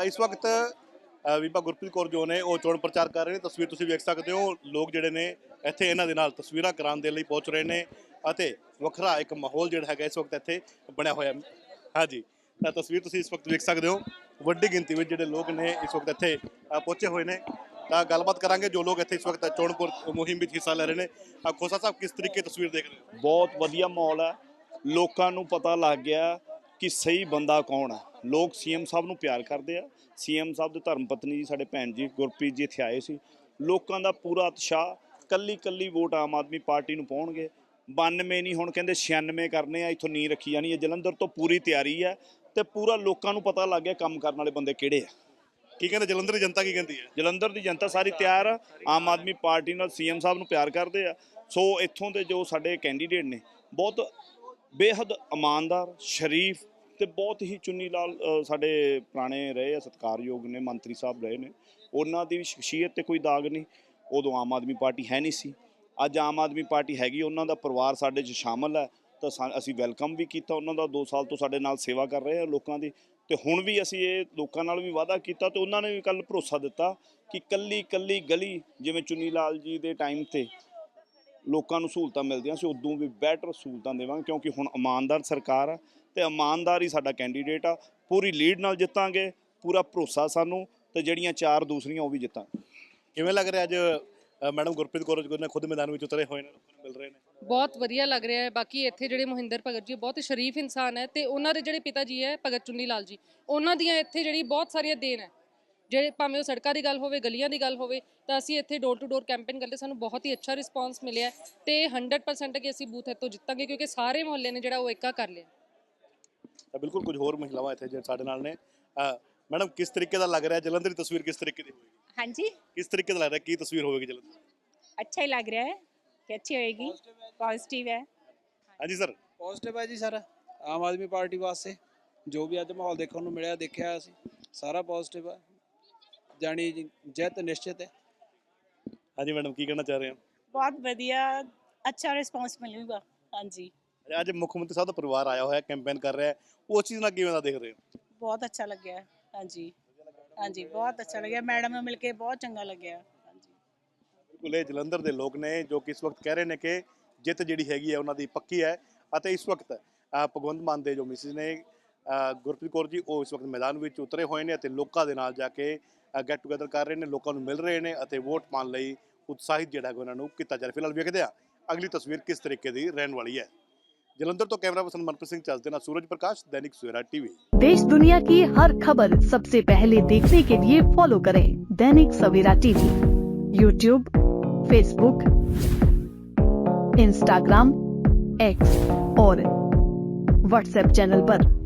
ਅ, ਇਸ ਵਕਤ ਬੀਬਾ ਗੁਰਪ੍ਰੀਤ ਕੌਰ ਜੋ ਨੇ ਉਹ ਚੋਣ ਪ੍ਰਚਾਰ ਕਰ ਰਹੇ ਨੇ। ਤਸਵੀਰ ਤੁਸੀਂ ਵੇਖ ਸਕਦੇ ਹੋ ਲੋਕ ਜਿਹੜੇ ਨੇ ਇੱਥੇ ਇਹਨਾਂ ਦੇ ਨਾਲ ਤਸਵੀਰਾਂ ਕਰਾਉਣ ਦੇ ਲਈ ਪਹੁੰਚ ਰਹੇ ਨੇ ਅਤੇ ਵੱਖਰਾ ਇੱਕ ਮਾਹੌਲ ਜਿਹੜਾ ਹੈਗਾ ਇਸ ਵਕਤ ਇੱਥੇ ਬਣਿਆ ਹੋਇਆ ਹਾਂਜੀ ਤਾਂ ਤਸਵੀਰ ਤੁਸੀਂ ਇਸ ਵਕਤ ਵੇਖ ਸਕਦੇ ਹੋ। ਵੱਡੀ ਗਿਣਤੀ ਵਿੱਚ ਜਿਹੜੇ ਲੋਕ ਨੇ ਇਸ ਵਕਤ ਇੱਥੇ ਪਹੁੰਚੇ ਹੋਏ ਨੇ। ਤਾਂ ਗੱਲਬਾਤ ਕਰਾਂਗੇ ਜੋ ਲੋਕ ਇੱਥੇ ਇਸ ਵਕਤ ਚੋਣ ਪੁਰ- ਮੁਹਿੰਮ ਵਿੱਚ ਹਿੱਸਾ ਲੈ ਰਹੇ ਨੇ। ਖੋਸਾ ਸਾਹਿਬ ਕਿਸ ਤਰੀਕੇ ਤਸਵੀਰ ਦੇਖ ਰਹੇ ਬਹੁਤ ਵਧੀਆ ਮਾਹੌਲ ਹੈ। ਲੋਕਾਂ ਨੂੰ ਪਤਾ ਲੱਗ ਗਿਆ ਕਿ ਸਹੀ ਬੰਦਾ ਕੌਣ ਹੈ। ਲੋਕ ਸੀਐਮ ਸਾਹਿਬ ਨੂੰ ਪਿਆਰ ਕਰਦੇ ਆ। ਸੀਐਮ ਸਾਹਿਬ ਦੇ ਧਰਮ ਪਤਨੀ ਜੀ ਸਾਡੇ ਭੈਣ ਜੀ ਗੁਰਪ੍ਰੀਤ ਜੀ ਇੱਥੇ ਆਏ ਸੀ। ਲੋਕਾਂ ਦਾ ਪੂਰਾ ਉਤਸ਼ਾਹ ਕੱਲੀ ਕੱਲੀ ਵੋਟ ਆਮ ਆਦਮੀ ਪਾਰਟੀ ਨੂੰ ਪਾਉਣਗੇ। 92 ਨਹੀਂ ਹੁਣ ਕਹਿੰਦੇ 96 ਕਰਨੇ ਆ ਇੱਥੋਂ ਨੀ ਰੱਖੀ ਜਾਣੀ ਹੈ। ਜਲੰਧਰ ਤੋਂ ਪੂਰੀ ਤਿਆਰੀ ਹੈ ਤੇ ਪੂਰਾ ਲੋਕਾਂ ਨੂੰ ਪਤਾ ਲੱਗ ਗਿਆ ਕੰਮ ਕਰਨ ਵਾਲੇ ਬੰਦੇ ਕਿਹੜੇ ਆ। ਕੀ ਕਹਿੰਦੇ ਜਲੰਧਰ ਦੀ ਜਨਤਾ ਕੀ ਕਹਿੰਦੀ ਹੈ? ਜਲੰਧਰ ਦੀ ਜਨਤਾ ਸਾਰੀ ਤਿਆਰ ਆ। ਆਮ ਆਦਮੀ ਪਾਰਟੀ ਨਾਲ ਸੀਐਮ ਸਾਹਿਬ ਨੂੰ ਪਿਆਰ ਕਰਦੇ ਆ। ਸੋ ਇੱਥੋਂ ਦੇ ਜੋ ਸਾਡੇ ਕੈਂਡੀਡੇਟ ਨੇ ਬਹੁਤ ਬੇਹੱਦ ਇਮਾਨਦਾਰ ਸ਼ਰੀਫ ਤੇ ਬਹੁਤ ਹੀ ਚੁੰਨੀ ਲਾਲ ਸਾਡੇ ਪੁਰਾਣੇ ਰਹੇ ਆ, ਸਤਿਕਾਰਯੋਗ ਨੇ, ਮੰਤਰੀ ਸਾਹਿਬ ਰਹੇ ਨੇ। ਉਹਨਾਂ ਦੀ ਵੀ ਸ਼ਖਸੀਅਤ ਤੇ ਕੋਈ ਦਾਗ ਨਹੀਂ। ਉਦੋਂ ਆਮ ਆਦਮੀ ਪਾਰਟੀ ਹੈ ਨਹੀਂ ਸੀ। ਅੱਜ ਆਮ ਆਦਮੀ ਪਾਰਟੀ ਹੈਗੀ, ਉਹਨਾਂ ਦਾ ਪਰਿਵਾਰ ਸਾਡੇ 'ਚ ਸ਼ਾਮਲ ਹੈ। ਤਾਂ ਸਾ- ਅਸੀਂ ਵੈਲਕਮ ਵੀ ਕੀਤਾ ਉਹਨਾਂ ਦਾ। 2 ਸਾਲ ਤੋਂ ਸਾਡੇ ਨਾਲ ਸੇਵਾ ਕਰ ਰਹੇ ਆ ਲੋਕਾਂ ਦੀ। ਤੇ ਹੁਣ ਵੀ ਅਸੀਂ ਇਹ ਲੋਕਾਂ ਨਾਲ ਵੀ ਵਾਅਦਾ ਕੀਤਾ ਤੇ ਉਹਨਾਂ ਨੇ ਵੀ ਕੱਲ ਭਰੋਸਾ ਦਿੱਤਾ ਕਿ ਕੱਲੀ ਕੱਲੀ ਗਲੀ, ਜਿਵੇਂ ਚੁੰਨੀ ਲਾਲ ਜੀ ਦੇ ਟਾਈਮ ਤੇ ਲੋਕਾਂ ਨੂੰ ਸਹੂਲਤਾਂ ਮਿਲਦੀਆਂ ਸੀ, ਉਦੋਂ ਵੀ ਬੈਟਰ ਸਹੂਲਤਾਂ ਦੇਵਾਂਗੇ, ਕਿਉਂਕਿ ਹੁਣ ਇਮਾਨਦਾਰ ਸਰਕਾਰ ਆ। ਤੇ ਇਮਾਨਦਾਰ ਹੀ ਸਾਡਾ ਕੈਂਡੀਡੇਟ ਆ। ਪੂਰੀ ਲੀਡ ਨਾਲ ਜਿੱਤਾਂਗੇ ਪੂਰਾ ਭਰੋਸਾ ਸਾਨੂੰ ਤੇ ਜਿਹੜੀਆਂ ਚਾਰ ਦੂਸਰੀਆਂ ਉਹ ਵੀ ਜਿੱਤਾਂਗੇ। ਕਿਵੇਂ ਲੱਗ ਰਿਹਾ ਅੱਜ ਮੈਡਮ ਗੁਰਪ੍ਰੀਤ ਕੌਰ ਜੀ ਨੇ ਖੁਦ ਮੈਦਾਨ ਵਿੱਚ ਉਤਰੇ ਹੋਏ ਨੇ ਲੋਕਾਂ ਨੂੰ ਮਿਲ ਰਹੇ ਨੇ? ਬਹੁਤ ਵਧੀਆ ਲੱਗ ਰਿਹਾ ਹੈ। ਬਾਕੀ ਇੱਥੇ ਜਿਹੜੇ ਮੋਹਿੰਦਰ ਭਗਤ ਜੀ ਬਹੁਤ ਸ਼ਰੀਫ ਇਨਸਾਨ ਹੈ ਤੇ ਉਹਨਾਂ ਦੇ ਜਿਹੜੇ ਪਿਤਾ ਜੀ ਹੈ ਭਗਤ ਚੁੰਨੀ ਲਾਲ ਜੀ ਉਹਨਾਂ ਦੀਆਂ ਇੱਥੇ ਜਿਹੜੀ ਬਹੁਤ ਸਾਰੀਆਂ ਦੇਣ ਹੈ। ਜਿਹੜੇ ਭਾਵੇਂ ਉਹ ਸੜਕਾਂ ਦੀ ਗੱਲ ਹੋਵੇ ਗਲੀਆਂ ਦੀ ਗੱਲ ਹੋਵੇ ਤਾਂ ਅਸੀਂ ਇੱਥੇ ਡੋਰ ਟੂ ਡੋਰ ਕੈਂਪੇਨ ਕਰਦੇ ਸਾਨੂੰ ਬਹੁਤ ਹੀ ਅੱਛਾ ਰਿਸਪਾਂਸ ਮਿਲਿਆ ਤੇ 100% ਕਿ ਅਸੀਂ ਬੂਥ ਇੱਥੋਂ ਜਿੱਤਾਂਗੇ ਕਿਉਂਕਿ ਸਾਰੇ ਮੁਹੱਲੇ ਨੇ ਜਿਹੜਾ ਉਹ ਏਕਾ ਕਰ ਲਿਆ। ਤਾਂ ਬਿਲਕੁਲ ਕੁਝ ਹੋਰ ਮਹਿਲਾਵਾਂ ਇੱਥੇ ਜਿਹੜੇ ਸਾਡੇ ਨਾਲ ਨੇ ਅ, ਮੈਡਮ ਕਿਸ ਤਰੀਕੇ ਦਾ ਲੱਗ ਰਿਹਾ ਜਲੰਧਰ ਦੀ ਤਸਵੀਰ ਕਿਸ ਤਰੀਕੇ ਦੀ ਹੋਵੇਗੀ ਹਾਂਜੀ ਕਿਸ ਤਰੀਕੇ ਦਾ ਲੱਗ ਰਿਹਾ ਕੀ ਤਸਵੀਰ ਹੋਵੇਗੀ ਜਲੰਧਰ अच्छा ही लग रहा है कि अच्छी होएगी पॉजिटिव है ਹਾਂਜੀ ਸਰ ਪੋਜ਼ਿਟਿਵ ਹੈ ਜੀ ਸਰ ਆਮ ਆਦਮੀ ਪਾਰਟੀ ਵਾਸਤੇ ਜੋ ਵੀ ਅੱਜ ਮਾਹੌਲ ਦੇਖਣ ਨੂੰ ਮਿਲਿਆ ਦੇਖਿਆ ਅਸੀਂ ਸਾਰਾ ਪੋਜ਼ਿਟਿਵ ਹੈ ਜਾਣੀ ਜੀ ਜਿੱਤ ਨਿਸ਼ਚਿਤ ਹੈ ਹਾਂਜੀ ਮੈਡਮ ਕੀ ਕਹਿਣਾ ਚਾਹ ਰਹੇ ਹੋ बहुत बढ़िया अच्छा रिस्पांस मिलेगा हाँ जी ਅੱਜ ਮੁੱਖ ਮੰਤਰੀ ਸਾਹਿਬ ਦਾ ਪਰਿਵਾਰ ਆਇਆ ਹੋਇਆ ਕੈਂਪੇਨ ਕਰ ਰਿਹਾ ਹੈ। ਉਸ ਚੀਜ਼ ਨਾਲ ਕਿਵੇਂ ਦਾ ਦੇਖ ਰਹੇ ਹੋ? ਬਹੁਤ ਅੱਛਾ ਲੱਗਿਆ ਹਾਂਜੀ। ਹਾਂਜੀ ਬਹੁਤ ਅੱਛਾ ਲੱਗਿਆ। ਮੈਡਮ ਨੂੰ ਮਿਲ ਕੇ ਬਹੁਤ ਚੰਗਾ ਲੱਗਿਆ ਹਾਂਜੀ। ਬਿਲਕੁਲ ਇਹ ਜਲੰਧਰ ਦੇ ਲੋਕ ਨੇ ਜੋ ਕਿ ਇਸ ਵਕਤ ਕਹਿ ਰਹੇ ਨੇ ਕਿ ਜਿੱਤ ਜਿਹੜੀ ਹੈਗੀ ਹੈ ਉਹਨਾਂ ਦੀ ਪੱਕੀ ਹੈ ਅਤੇ ਇਸ ਵਕਤ ਅ, ਭਗਵੰਤ ਮਾਨ ਦੇ ਜੋ ਮਿਸਿਸ ਨੇ ਗੁਰਪ੍ਰੀਤ ਕੌਰ ਜੀ ਉਹ ਇਸ ਵਕਤ ਮੈਦਾਨ ਵਿੱਚ ਉਤਰੇ ਹੋਏ ਨੇ ਅਤੇ ਲੋਕਾਂ ਦੇ ਨਾਲ ਜਾ ਕੇ ਗੈਟ ਟੂਗੇਦਰ ਕਰ ਰਹੇ ਨੇ ਲੋਕਾਂ ਨੂੰ ਮਿਲ ਰਹੇ ਨੇ ਅਤੇ ਵੋਟ ਪਾਉਣ ਲਈ ਉਤਸ਼ਾਹਿਤ ਜਿਹੜਾ ਹੈਗਾ ਉਹਨਾਂ ਨੂੰ ਕੀਤਾ ਜਾ ਰਿਹਾ। ਫਿਲਹਾਲ ਵੇਖਦੇ ਹਾਂ ਅਗਲੀ ਤਸਵੀਰ ਕਿਸ ਤਰੀਕੇ ਦੀ ਰਹਿਣ ਵਾਲੀ ਹੈ। जलंधर तो कैमरा पर्सन मनप्रीत सिंह चाचदेना सूरज प्रकाश दैनिक सवेरा टीवी देश दुनिया की हर खबर सबसे पहले देखने के लिए फॉलो करें Dainik Savera TV. YouTube Facebook Instagram X और व्हाट्सएप चैनल आरोप